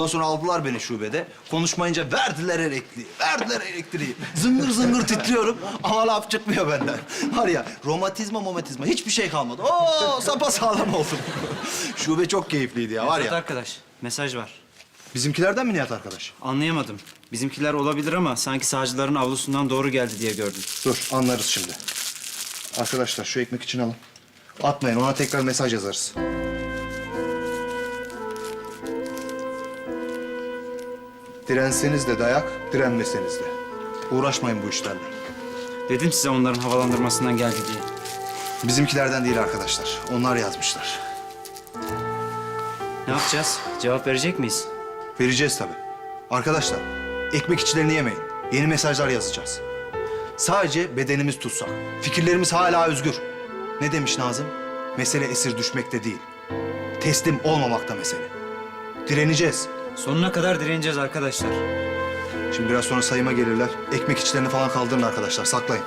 Ondan sonra aldılar beni şubede. Konuşmayınca verdiler elektriği, verdiler elektriği. Zıngır zıngır titriyorum ama laf çıkmıyor benden. Var ya romatizma momatizma hiçbir şey kalmadı. Oo sapasağlam oldum. Şube çok keyifliydi ya var ya. arkadaş, mesaj var. Bizimkilerden mi Nihat arkadaş? Anlayamadım. Bizimkiler olabilir ama sanki sağcıların avlusundan doğru geldi diye gördüm. Dur anlarız şimdi. Arkadaşlar şu ekmek için alın. Atmayın ona tekrar mesaj yazarız. Direnseniz de dayak, direnmeseniz de. Uğraşmayın bu işlerle. Dedim size onların havalandırmasından geldi diye. Bizimkilerden değil arkadaşlar. Onlar yazmışlar. Ne yapacağız? Cevap verecek miyiz? Vereceğiz tabii. Arkadaşlar, ekmek içlerini yemeyin. Yeni mesajlar yazacağız. Sadece bedenimiz tutsak. Fikirlerimiz hala özgür. Ne demiş Nazım? Mesele esir düşmekte değil. Teslim olmamakta mesele. Direneceğiz. Sonuna kadar direneceğiz arkadaşlar. Şimdi biraz sonra sayıma gelirler. Ekmek içlerini falan kaldırın arkadaşlar. Saklayın.